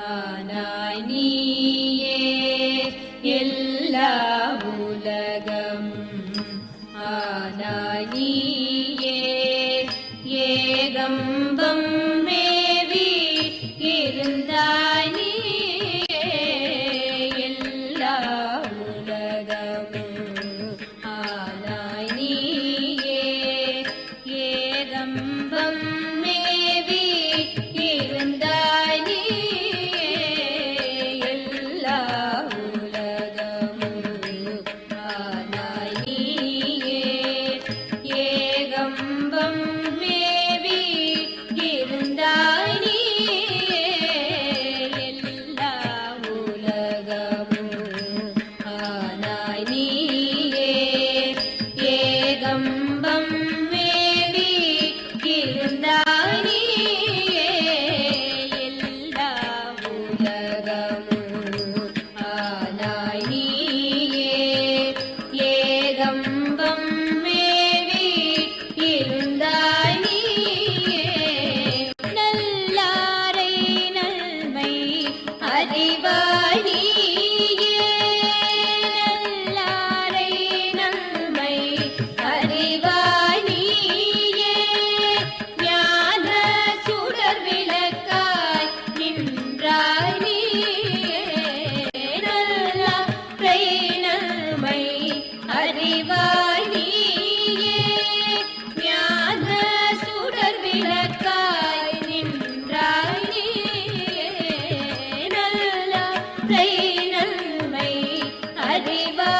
நானாய் நீயே எல்லா உலகம் ஆனாய் நீயே ஏகம்பம் 爱你。happy birthday.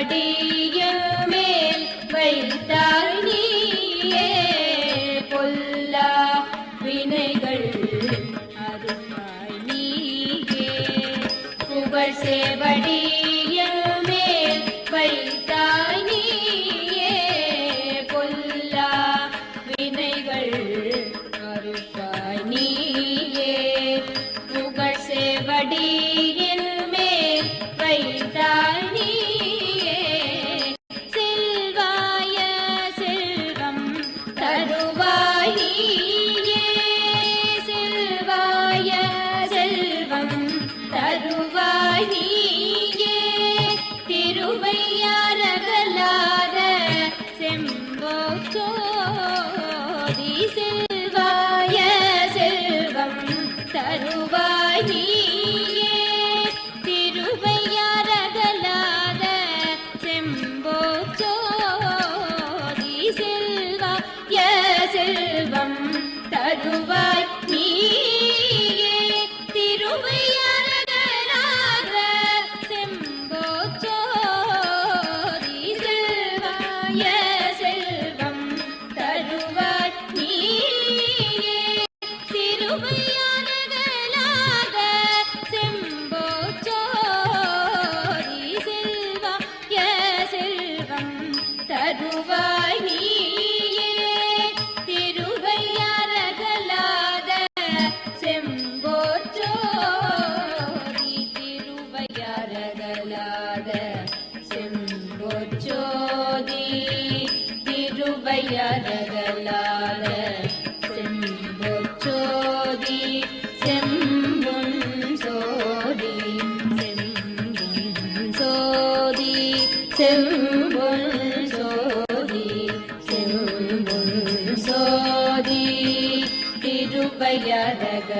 கொடியுமேல் வைத்தாய் நீயே பொல்லா வினைகள் அருமாய் நீயே. புகழ் சேவடியுமேல் வைத்தாய் செம்மையாரகலாத செம்போச்சோதி செல்வாய செல்வம் தருவாய் நீயே. திருவையாரகலாத செம்போச்சோதி செல்வாய செல்வம் தருவாய் திருபயரக